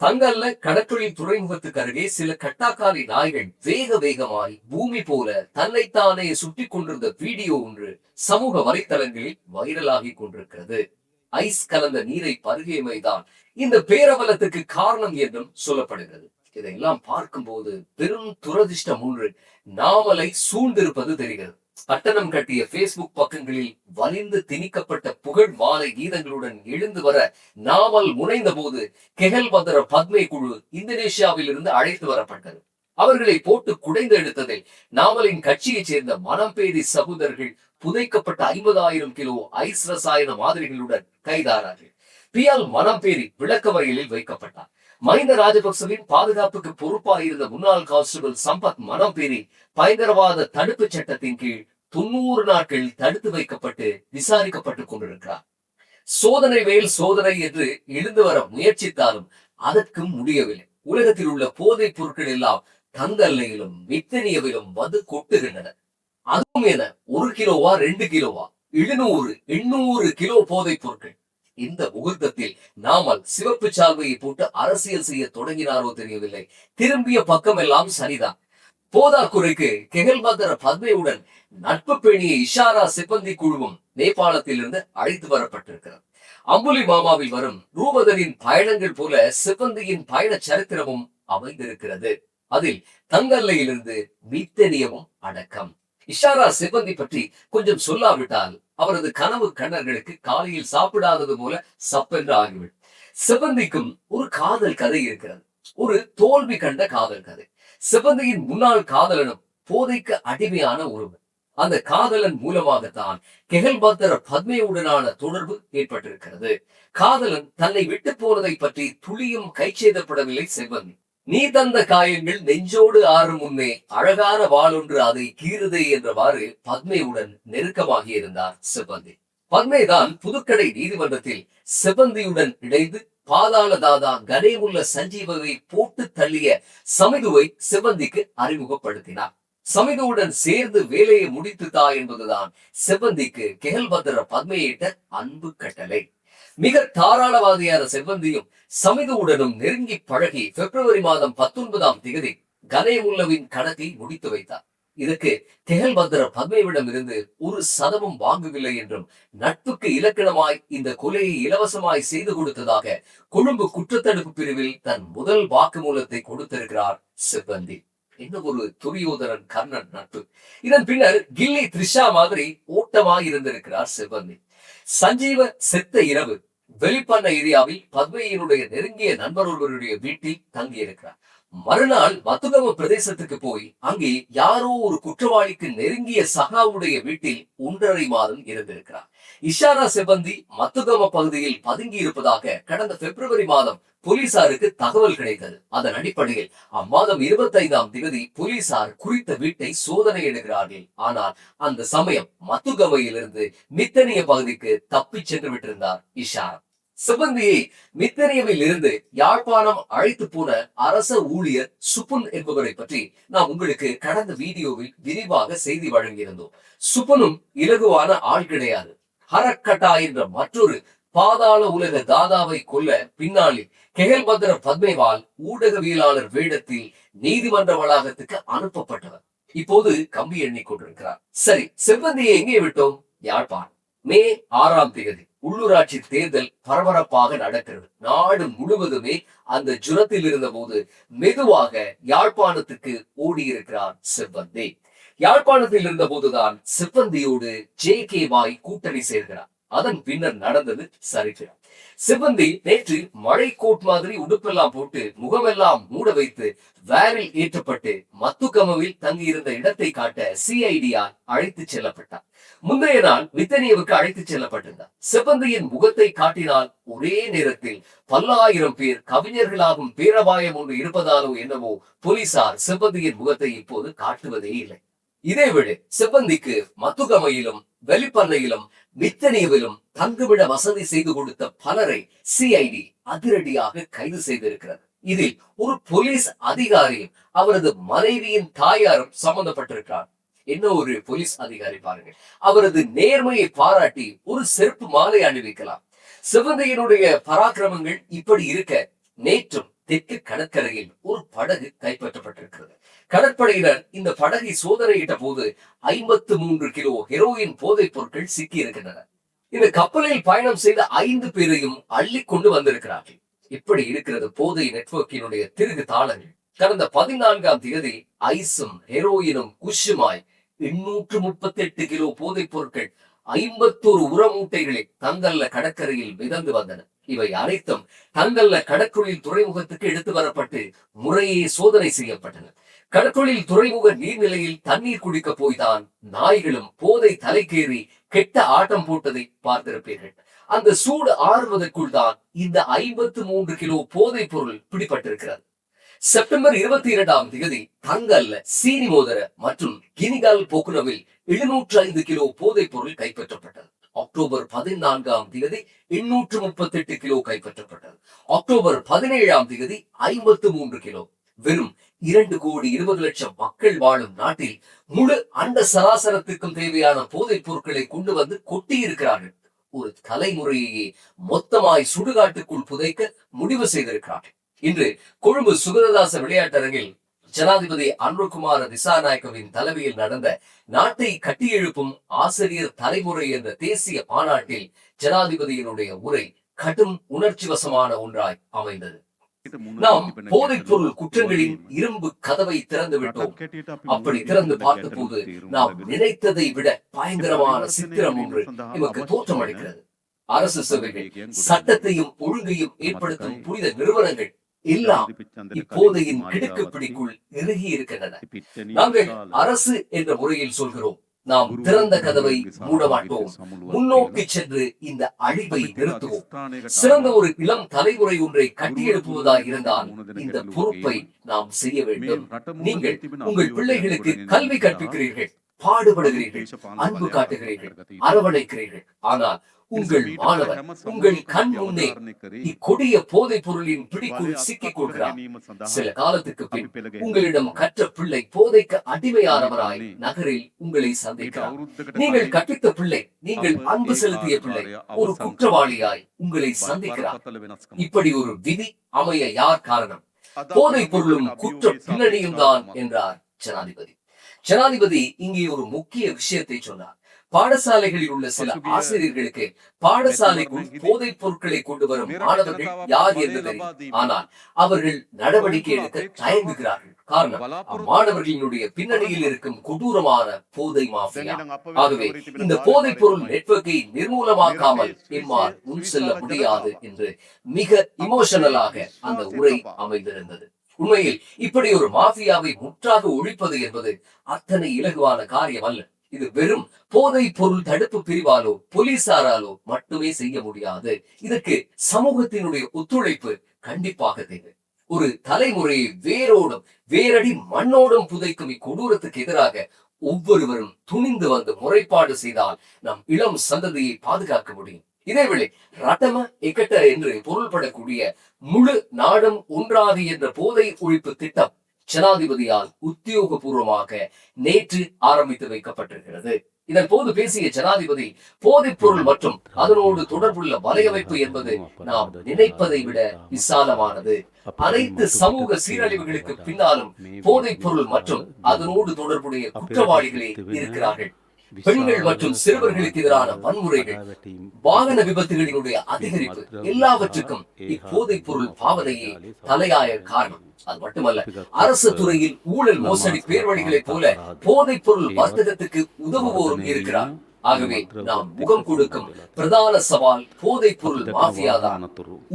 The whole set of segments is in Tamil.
தங்கல்ல கடற்றொழில் துறைமுகத்துக்கு அருகே சில கட்டாக்காரி நாய்கள் வேக வேகமாய் பூமி போல தன்னைத்தானே சுட்டி கொண்டிருந்த வீடியோ ஒன்று சமூக வலைத்தளங்களில் வைரலாகி கொண்டிருக்கிறது. ஐஸ் கலந்த நீரை பருகியமைதான் இந்த பேரவலத்துக்கு காரணம் என்றும் சொல்லப்படுகிறது. இதையெல்லாம் பார்க்கும்போது பெரும் துரதிர்ஷ்டம் ஒன்று நாவலை சூழ்ந்திருப்பது தெரிகிறது. பட்டணம் கட்டிய பேஸ்புக் பக்கங்களில் வலிந்து திணிக்கப்பட்ட புகழ் மாலை கீதங்களுடன் எழுந்து வர நாவல் முனைந்த போது கெகல் பத்ர பத்மை குழு இந்தோனேஷியாவில் இருந்து அழைத்து வரப்பட்டது. அவர்களை போட்டு குடைந்து எடுத்ததில் நாவலின் கட்சியைச் சேர்ந்த மனம்பேதி சகோதரர்கள் புதைக்கப்பட்ட ஐம்பதாயிரம் கிலோ ஐஸ் ரசாயன மாதிரிகளுடன் கைதானார்கள். பியால் மனம்பேரி விளக்கமறியலில் வைக்கப்பட்டார். மஹிந்த ராஜபக்சவின் பாதுகாப்புக்கு பொறுப்பாயிருந்த முன்னாள் கான்ஸ்டபிள் சம்பத் மனம்பேரி பயங்கரவாத தடுப்பு சட்டத்தின் கீழ் தொண்ணூறு நாட்கள் தடுத்து வைக்கப்பட்டு விசாரிக்கப்பட்டுக் கொண்டிருக்கிறார். சோதனை மேல் சோதனை என்று எழுந்து வர முயற்சித்தாலும் அதற்கும் முடியவில்லை. உலகத்தில் உள்ள போதைப் பொருட்கள் எல்லாம் தங்கல்லையிலும் மித்தனியவிலும் வந்து கொட்டுகின்றன. அதுவும் என ஒரு கிலோவா ரெண்டு கிலோவா எழுநூறு எண்ணூறு கிலோ போதைப் பொருட்கள். இந்த முகூர்த்தத்தில் நாமல் சிவப்பு சால்வையை போட்டு அரசியல் செய்ய தொடங்கினாரோ தெரியவில்லை. திரும்பிய பக்கம் எல்லாம் சரிதான் போதாக்குறைக்கு கெகல்பாதர பத்மையுடன் நட்பு பேணிய இஷாரா சிப்பந்தி குழுவும் நேபாளத்திலிருந்து அழைத்து வரப்பட்டிருக்கிறது. அம்புலி மாமாவில் வரும் ரூபதரின் பயணங்கள் போல சிப்பந்தியின் பயண சரித்திரமும் அமைந்திருக்கிறது. அதில் தங்கல்லையிலிருந்து மித்தனியமும் அடக்கம். இஷாரா சிப்பந்தி பற்றி கொஞ்சம் சொல்லாவிட்டால் அவரது கனவு கண்ணர்களுக்கு காலையில் சாப்பிடாதது போல சப்பென்று ஆகிவிடும். சிப்பந்திக்கும் ஒரு காதல் கதை இருக்கிறது. ஒரு தோல்வி கண்ட காதல் கதை. சிவந்தியின் முன்னாள் காதலனும் போதைக்கு அடிமையான ஒருவர் அந்த காதலன் மூலமாகத்தான் கெகல்பத்தர பத்மையுடனான தொடர்பு ஏற்பட்டிருக்கிறது. காதலன் தன்னை விட்டு போனதை பற்றி துளியும் கைச்சேதப்படவில்லை செவ்வந்தி. நீ தந்த காயங்கள் நெஞ்சோடு ஆறும் முன்னே அழகான வாளொன்று அதை கீறுதே என்றவாறு பத்மையுடன் நெருக்கமாக இருந்தார் செவ்வந்தி. பத்மைதான் புதுக்கடை நீதிமன்றத்தில் செவ்வந்தியுடன் இணைந்து பாதாள தாதா கனேமுள்ள சஞ்சீவவை போட்டு தள்ளிய சமிதுவை செவ்வந்திக்கு அறிமுகப்படுத்தினார். சமிதுவுடன் சேர்ந்து வேலையை முடித்து தா என்பதுதான் செவ்வந்திக்கு கெகல்பத்திர பத்மையிட்ட அன்பு கட்டளை. மிக தாராளவாதியான செவ்வந்தியும் சமிதுவுடனும் நெருங்கி பழகி பிப்ரவரி மாதம் பத்தொன்பதாம் தேதி கனேமுல்லவின் கணக்கை முடித்து வைத்தார். இதற்கு கெகல்பத்திர பத்மேவிடம் இருந்து ஒரு சதமும் வாங்கவில்லை என்றும் நட்புக்கு இலக்கணமாய் இந்த கொலையை இலவசமாய் செய்து கொடுத்ததாக கொழும்பு குற்றத்தடுப்பு பிரிவில் தன் முதல் வாக்குமூலத்தை கொடுத்திருக்கிறார் சிப்பந்தி. என்ன ஒரு துரியோதரன் கர்ணன் நட்பு. இதன் பின்னர் கில்லி த்ரிஷா மாதிரி ஓட்டமாய் இருந்திருக்கிறார் சிவந்தி சஞ்சீவ செத்த இரவு வெளிப்பண்ண ஏரியாவில் பத்மையினுடைய நெருங்கிய நண்பர் ஒருவருடைய வீட்டில் தங்கியிருக்கிறார். மறுநாள் மத்துகம பிரதேசத்துக்கு போய் அங்கே யாரோ ஒரு குற்றவாளிக்கு நெருங்கிய சகாவுடைய வீட்டில் ஒன்றரை மாதம் இருந்திருக்கிறார். இஷாரா செபந்தி மத்துகம பகுதியில் பதுங்கி இருப்பதாக கடந்த பிப்ரவரி மாதம் போலீசாருக்கு தகவல் கிடைத்தது. அதன் அடிப்படையில் அம்மாதம் இருபத்தைந்தாம் தேதி போலீசார் குறித்த வீட்டை சோதனை எடுக்கிறார்கள். ஆனால் அந்த சமயம் மத்துகமையிலிருந்து மித்தனிய பகுதிக்கு தப்பிச் சென்று விட்டிருந்தார் இஷாரா. சிபந்தியை மித்தனியவில் இருந்து யாழ்ப்பாணம் அழைத்து போன அரச ஊழியர் சுப்புன் என்பவரை பற்றி நாம் உங்களுக்கு கடந்த வீடியோவில் விரிவாக செய்தி வழங்கியிருந்தோம். சுப்புனும் இலகுவான ஆள் கிடையாது. ஹரக்கட்டா என்ற மற்றொரு பாதாள உலக தாதாவை கொல்ல பின்னாளில் கெகல்பத்ர பத்மேவால் ஊடகவியலாளர் வேடத்தில் நீதிமன்ற வளாகத்துக்கு அனுப்பப்பட்டவர். இப்போது கம்பி எண்ணி கொண்டிருக்கிறார். சரி செவ்வந்தியை எங்கே விட்டோம்? யாழ்ப்பாணம். மே ஆறாம் தேதி. உள்ளூராட்சி தேர்தல் பரபரப்பாக நடக்கிறது. நாடு முழுவதுமே அந்த ஜுரத்தில் இருந்த போது மெதுவாக யாழ்ப்பாணத்துக்கு ஓடியிருக்கிறார் செவ்வந்தி. யாழ்ப்பாணத்தில் இருந்த போதுதான் செவ்வந்தியோடு ஜே கே வாய் கூட்டணி சேர்கிறார். அதன் பின்னர் நடந்தது சரித்திரம். சிவந்தி நேற்று மழை கோட் மாதிரி உடுப்பெல்லாம் போட்டு முகமெல்லாம் மூட வைத்து வேரில் ஏற்றப்பட்டு மத்துக்கமவில் தங்கியிருந்த இடத்தை காட்ட சிஐடியால் அழைத்து செல்லப்பட்டார் முந்தைய நாள் வித்தனியவுக்கு அழைத்து செல்லப்பட்டிருந்தார் சிவந்தியின் முகத்தை காட்டினால் ஒரே நேரத்தில் பல்லாயிரம் பேர் கவிஞர்களாகும் பேரபாயம் ஒன்று இருப்பதாலோ என்னவோ போலீசார் சிவந்தியின் முகத்தை இப்போது காட்டுவதே இல்லை. இதேவேளை செவ்வந்திக்கு மத்துகமையிலும் வெளிப்பண்ணையிலும் மித்தனியவிலும் தங்குவிட வசதி செய்து கொடுத்த பலரை சிஐடி அதிரடியாக கைது செய்திருக்கிறது. இதில் ஒரு போலீஸ் அதிகாரியும் அவரது மனைவியின் தாயாரும் சம்பந்தப்பட்டிருக்கிறார். என்ன ஒரு போலீஸ் அதிகாரி பாருங்க அவரது நேர்மையை பாராட்டி ஒரு செருப்பு மாலை அணிவிக்கலாம். சிவந்தையினுடைய பராக்கிரமங்கள் இப்படி இருக்க நேற்றும் தெற்கு கடற்கரையில் ஒரு படகு கைப்பற்றப்பட்டிருக்கிறது. கடற்படையினர் இந்த படகை சோதனையிட்ட போது ஐம்பத்து மூன்று கிலோ ஹெரோயின் போதைப் பொருட்கள் சிக்கி இருக்கின்றன இந்த கப்பலில் பயணம் செய்த ஐந்து பேரையும் அள்ளி கொண்டு வந்திருக்கிறார்கள். இப்படி இருக்கிறது போதை நெட்வொர்க்கினுடைய திருகு தாளங்கள். கடந்த பதினான்காம் தேதி ஐஸும் ஹெரோயினும் குஷுமாய் எண்ணூற்று முப்பத்தி எட்டு கிலோ போதைப் பொருட்கள் ஐம்பத்தோரு உர மூட்டைகளை தங்கல்ல கடற்கரையில் மிதந்து வந்தன. இவை அனைத்தும் தங்கல்ல கடற்கொழில் துறைமுகத்துக்கு எடுத்து வரப்பட்டு முறையே சோதனை செய்யப்பட்டன. கடற்கொழில் துறைமுக நீர்நிலையில் தண்ணீர் குடிக்க போய்தான் நாய்களும் போதை தலைக்கேறி கெட்ட ஆட்டம் போட்டதை பார்த்திருப்பீர்கள். அந்த சூடு ஆறுவதற்குள் தான் இந்த ஐம்பத்து மூன்று கிலோ போதைப் பொருள் பிடிபட்டிருக்கிறது. செப்டம்பர் இருபத்தி இரண்டாம் தேதி தங்கல்ல சீனி மோதர மற்றும் கினிகால் போக்குனவில் எழுநூற்று ஐந்து கிலோ போதைப் பொருள் கைப்பற்றப்பட்டது. அக்டோபர் பதினான்காம் தேதி எண்ணூற்று முப்பத்தி எட்டு கிலோ கைப்பற்றப்பட்டது. அக்டோபர் பதினேழாம் தேதி ஐம்பத்து மூன்று கிலோ. வெறும் இரண்டு கோடி இருபது லட்சம் மக்கள் வாழும் நாட்டில் முழு அண்ட சராசரத்துக்கும் தேவையான போதைப் பொருட்களை கொண்டு வந்து கொட்டி இருக்கிறார்கள் ஒரு தலைமுறையையே மொத்தமாய் சுடுகாட்டுக்குள் புதைக்க முடிவு செய்திருக்கிறார்கள். இன்று கொழும்பு சுகரதாச விளையாட்டரங்கில் ஜனாதிபதி அன்ருகுமார திசாநாயக்கவின் தலைமையில் நடந்த நாட்டை கட்டியெழுப்பும் ஆசிரியர் தலைமுறை என்ற தேசிய மாநாட்டில் ஜனாதிபதியினுடைய உரை கடும் உணர்ச்சி வசமான ஒன்றாய் அமைந்தது. நாம் போதைப் பொருள் குற்றங்களின் இரும்பு கதவை திறந்து விட்டோம் அப்படி திறந்து பார்த்தபோது நாம் நினைத்ததை விட பயங்கரமான சித்திரம் ஒன்று நமக்கு தோற்றமளிக்கிறது. அரசு சேவைகள் சட்டத்தையும் ஒழுங்கையும் ஏற்படுத்தும் புனித நிறுவனங்கள் எல்லாம் இப்போதையின் கிடுக்குப்பிடிக்குள் இறுகி இருக்கின்றன நாங்கள் அரசு என்ற முறையில் சொல்கிறோம். நாம் திறந்த கதவை மூட மாட்டோம் முன்னோக்கி சென்று இந்த அழிவை நிறுத்துவோம். சிறந்த ஒரு இளம் தலைமுறை ஒன்றை கட்டியெழுப்புவதாக இருந்தால் இந்த பொறுப்பை நாம் செய்ய வேண்டும். நீங்கள் உங்கள் பிள்ளைகளுக்கு கல்வி கற்பிக்கிறீர்கள் பாடுபடுகிறீர்கள் அன்பு காட்டுகிறீர்கள் அரவணைக்கிறீர்கள். ஆனால் உங்கள் மாணவர் உங்கள் கண் முன்னே இக்கொடிய போதைப் பொருளின் பிடிக்குள் சிக்கிக் கொள்கிறார் சில காலத்துக்கு பின் உங்களிடம் கற்ற பிள்ளை போதைக்கு அடிமையானவராய் நகரில் உங்களை சந்திக்கிறார் நீங்கள் கற்பித்த பிள்ளை நீங்கள் அன்பு செலுத்திய பிள்ளை ஒரு குற்றவாளியாய் உங்களை சந்திக்கிறார் இப்படி ஒரு விதி அமைய யார் காரணம்? போதைப் பொருளும் குற்ற பின்னணியும் தான் என்றார் ஜனாதிபதி. ஜனாதிபதி இங்கே ஒரு முக்கிய விஷயத்தை சொன்னார். பாடசாலைகளில் உள்ள சில ஆசிரியர்களுக்கு பாடசாலைக்குள் போதைப் பொருட்களை கொண்டு வரும் மாணவர்கள் யார் என்று தெரியும். ஆனால் அவர்கள் நடவடிக்கை எடுக்க தயங்குகிறார்கள். காரணம் அம்மாணவர்களினுடைய பின்னணியில் இருக்கும் கொடூரமான போதை மாஃபியா. ஆகவே இந்த போதைப் பொருள் நெட்வொர்க்கை நிர்மூலமாக்காமல் எம்மால் முன் செல்ல முடியாது என்று மிக இமோஷனலாக அந்த உரை அமைந்திருந்தது. உண்மையில் இப்படி ஒரு மாஃபியாவை முற்றாக ஒழிப்பது என்பது அத்தனை இலகுவான காரியம் அல்ல இது வெறும் போதை பொருள் தடுப்பு பிரிவாலோ போலீசாராலோ மட்டுமே செய்ய முடியாது. இதற்கு சமூகத்தினுடைய ஒத்துழைப்பு கண்டிப்பாக தேவை. ஒரு தலைமுறையை வேரோடும் வேரடி மண்ணோடும் புதைக்கும் இக்கொடூரத்துக்கு எதிராக ஒவ்வொருவரும் துணிந்து வந்து முறைப்பாடு செய்தால் நம் இளம் சந்ததியை பாதுகாக்க முடியும். இதேவேளை ரட்டம எக்கட்ட என்று பொருள்படக்கூடிய முழு நாடும் ஒன்றாக என்ற போதை ஒழிப்பு திட்டம் ஜனாதிபதியால் உத்தியோகபூர்வமாக நேற்று ஆரம்பித்து வைக்கப்பட்டிருக்கிறது. இதன் போது பேசிய ஜனாதிபதி போதைப் பொருள் மற்றும் அதனோடு தொடர்புள்ள வலையமைப்பு என்பது நாம் நினைப்பதை விட விசாலமானது. அனைத்து சமூக சீரழிவுகளுக்கு பின்னாலும் போதைப் பொருள் மற்றும் அதனோடு தொடர்புடைய குற்றவாளிகளே இருக்கிறார்கள். பெண்கள் மற்றும் சிறுவர்களுக்கு எதிரான வன்முறைகள் வாகன விபத்துகளினுடைய அதிகரிப்பு எல்லாவற்றுக்கும் இப்போதைப் பொருள் பாவனையே தலையாய காரணம். அது மட்டுமல்ல அரசு துறையில் ஊழல் மோசடி பேர்வழிகளைப் போல போதைப் பொருள் வர்த்தகத்துக்கு உதவுவோரும் இருக்கிறார். ஆகவே நாம் முகம் கொடுக்கும் பிரதான சவால் போதைப் பொருள் மாஃபியாதான்.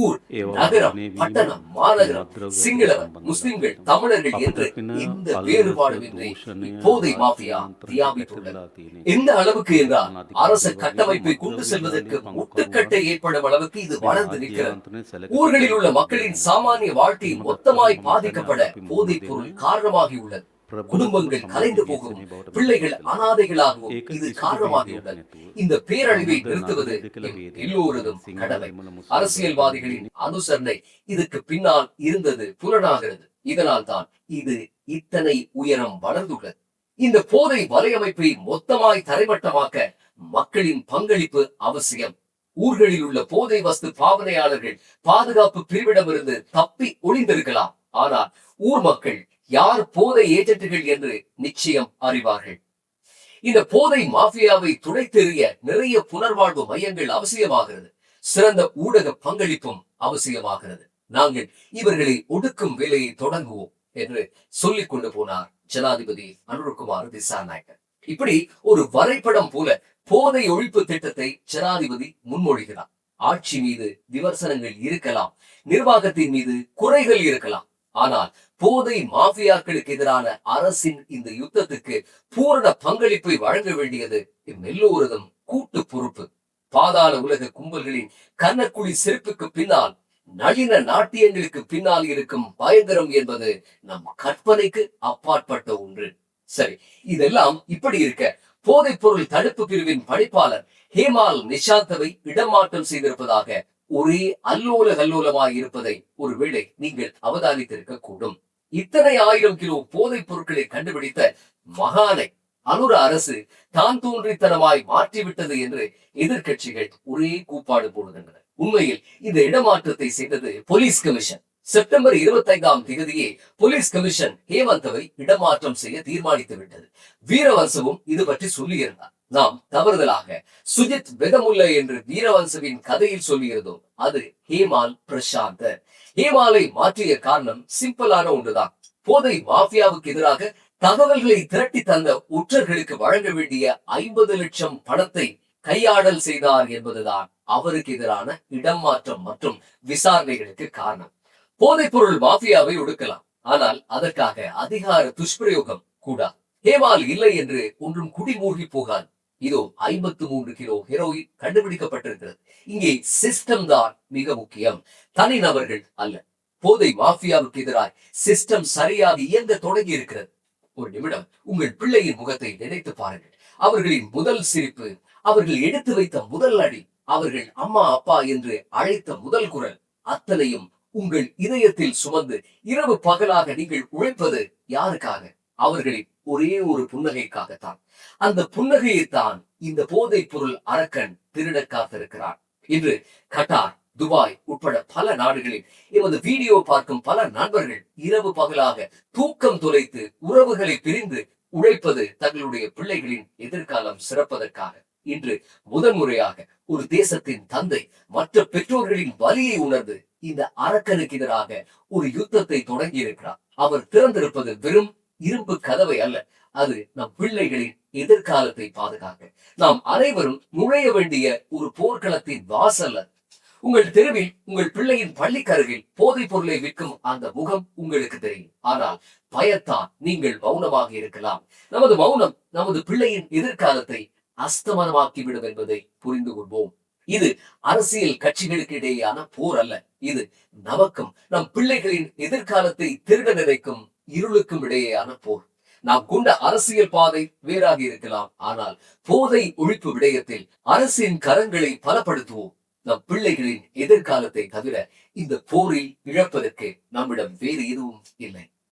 ஊர் நகரம் பட்டணம் மாநகரம் சிங்களவர் முஸ்லிம்கள் தமிழர்கள் என்று எந்த வேறுபாடுமின்றி இப்போதை மாஃபியா வியாபித்துள்ளது எந்த அளவுக்கு என்றால் அரசு கட்டமைப்பை கொண்டு செல்வதற்கு முட்டுக்கட்டை ஏற்படும் அளவுக்கு இது வளர்ந்து நிற்கிறது. ஊர்களில் உள்ள மக்களின் சாமானிய வாழ்க்கை மொத்தமாய் பாதிக்கப்பட போதைப் பொருள் காரணமாகியுள்ளது. குடும்பங்கள் கலைந்து போகவும் பிள்ளைகள் அனாதைகளாகவும் இது காரணமாகியுள்ளது. இந்த பேரழிவை நிறுத்துவது எல்லோரதும் கடமை. அரசியல்வாதிகளின் அனுசரணை இதுக்கு பின்னால் இருந்தது புலனாகிறது. இதனால் தான் இது இத்தனை உயரம் வளர்ந்துள்ளது. இந்த போதை வலையமைப்பை மொத்தமாய் தரைமட்டமாக்க மக்களின் பங்களிப்பு அவசியம். ஊர்களில் உள்ள போதை வஸ்து பாவனையாளர்கள் பாதுகாப்பு பிரிவிடமிருந்து தப்பி ஒளிந்திருக்கலாம். ஆனால் ஊர் மக்கள் யார் போதை ஏஜென்ட்டுகள் என்று நிச்சயம் அறிவார்கள். இந்த போதை மாஃபியாவை துடைத்தெறிய நிறைய புனர்வாழ்வு மையங்கள் அவசியமாகிறது. சிறந்த ஊடக பங்களிப்பும் அவசியமாகிறது. நாங்கள் இவர்களை ஒடுக்கும் வேலையை தொடங்குவோம் என்று சொல்லிக் கொண்டு போனார் ஜனாதிபதி அனுருகுமார் திசாநாயக்கர். இப்படி ஒரு வரைபடம் போல போதை ஒழிப்பு திட்டத்தை ஜனாதிபதி முன்மொழிகிறார். ஆட்சி மீது விமர்சனங்கள் இருக்கலாம் நிர்வாகத்தின் மீது குறைகள் இருக்கலாம். ஆனால் போதை மாஃபியாக்களுக்கு எதிரான அரசின் இந்த யுத்தத்துக்கு பூரண பங்களிப்பை வழங்க வேண்டியது எல்லோரதும் கூட்டு பொறுப்பு. பாதாள உலக கும்பல்களின் கன்னக்குழி செருப்புக்கு பின்னால் நளின நாட்டியங்களுக்கு பின்னால் இருக்கும் பயங்கரம் என்பது நம் கற்பனைக்கு அப்பாற்பட்ட ஒன்று. சரி இதெல்லாம் இப்படி இருக்க. போதைப்பொருள் தடுப்பு பிரிவின் பணிப்பாளர் ஹேமால் நிஷாந்தவை இடமாற்றம் செய்திருப்பதாக ஒரே அல்லோல கல்லோலமாய் இருப்பதை ஒருவேளை நீங்கள் அவதானித்திருக்க கூடும் இத்தனை ஆயிரம் கிலோ போதைப் பொருட்களை கண்டுபிடித்த மகானை அனுர அரசு தான் தோன்றித்தனமாய் மாற்றிவிட்டது என்று எதிர்கட்சிகள் ஒரே கூப்பாடு போடுகின்றன. உண்மையில் இந்த இடமாற்றத்தை செய்தது போலீஸ் கமிஷன். செப்டம்பர் இருபத்தி ஐந்தாம் தேதியே போலீஸ் கமிஷன் ஹேமந்தவை இடமாற்றம் செய்ய தீர்மானித்து விட்டது வீரவசவும் இது பற்றி சொல்லியிருந்தார். நாம் தவறுதலாக சுஜித் பெகமுல்ல என்று வீரவன்சவின் கதையில் சொல்லியிருந்தோம் அது ஹேமால் பிரசாந்தர் ஹேமாலை மாற்றிய காரணம் சிம்பிளான ஒன்றுதான். போதை மாஃபியாவுக்கு எதிராக தகவல்களை திரட்டி தந்த உற்றர்களுக்கு வழங்க வேண்டிய ஐம்பது லட்சம் பணத்தை கையாடல் செய்தார் என்பதுதான் அவருக்கு எதிரான இடம் மாற்றம் மற்றும் விசாரணைகளுக்கு காரணம். போதைப் பொருள் மாஃபியாவை ஒடுக்கலாம். ஆனால் அதற்காக அதிகார துஷ்பிரயோகம் கூடாது. ஹேமால் இல்லை என்று ஒன்றும் குடிமூழ்கி போகாது. இதோ ஐம்பத்து மூன்று கிலோ ஹெரோயின் கண்டுபிடிக்கப்பட்டிருக்கிறது. இங்கே சிஸ்டம் தான் மிக முக்கியம். தனிநபர்கள் அல்ல. போதை மாஃபியாவுக்கு எதிராய் சிஸ்டம் சரியாக இயங்க தொடங்கி இருக்கிறது. ஒரு நிமிடம் உங்கள் பிள்ளையின் முகத்தை நினைத்து பாருங்கள். அவர்களின் முதல் சிரிப்பு அவர்கள் எடுத்து வைத்த முதல் அடி அவர்கள் அம்மா அப்பா என்று அழைத்த முதல் குரல் அத்தனையும் உங்கள் இதயத்தில் சுமந்து இரவு பகலாக நீங்கள் உழைப்பது யாருக்காக? அவர்களின் ஒரே ஒரு புன்னகைக்காகத்தான். அந்த புன்னகையைத்தான் இந்த போதைப் பொருள் அரக்கன் திருட காத்திருக்கிறான். இன்று கட்டார் துபாய் உட்பட பல நாடுகளில் எமது வீடியோ பார்க்கும் பல நண்பர்கள் இரவு பகலாக தூக்கம் தொலைத்து உறவுகளை பிரிந்து உழைப்பது தங்களுடைய பிள்ளைகளின் எதிர்காலம் சிறப்பதற்காக. இன்று முதன்முறையாக ஒரு தேசத்தின் தந்தை மற்ற பெற்றோர்களின் வலியை உணர்ந்து இந்த அரக்கனுக்கு எதிராக ஒரு யுத்தத்தை தொடங்கி இருக்கிறார் அவர் திறந்திருப்பது வெறும் இரும்பு கதவை அல்ல அது நம் பிள்ளைகளின் எதிர்காலத்தை பாதுகாக்க. நாம் அனைவரும் நுழைய வேண்டிய ஒரு போர்க்களத்தின் வாசல் அது. உங்கள் தெருவில் உங்கள் பிள்ளையின் பள்ளிக்கருகில் போதைப் பொருளை விற்கும் அந்த முகம் உங்களுக்கு தெரியும். ஆனால் பயத்தான் நீங்கள் மௌனமாக இருக்கலாம். நமது மௌனம் நமது பிள்ளையின் எதிர்காலத்தை அஸ்தமனமாக்கிவிடும் என்பதை புரிந்து கொள்வோம். இது அரசியல் கட்சிகளுக்கு இடையேயான போர் அல்ல. இது நமக்கும் நம் பிள்ளைகளின் எதிர்காலத்தை திருட நினைக்கும் இருளுக்கும் இடையேயான போர். நாம் கொண்ட அரசியல் பாதை வேறாக இருக்கலாம். ஆனால் போதை ஒழிப்பு விடயத்தில் அரசின் கரங்களை பலப்படுத்துவோம். நம் பிள்ளைகளின் எதிர்காலத்தை தவிர இந்த போரில் இழப்பதற்கு நம்மிடம் வேறு எதுவும் இல்லை.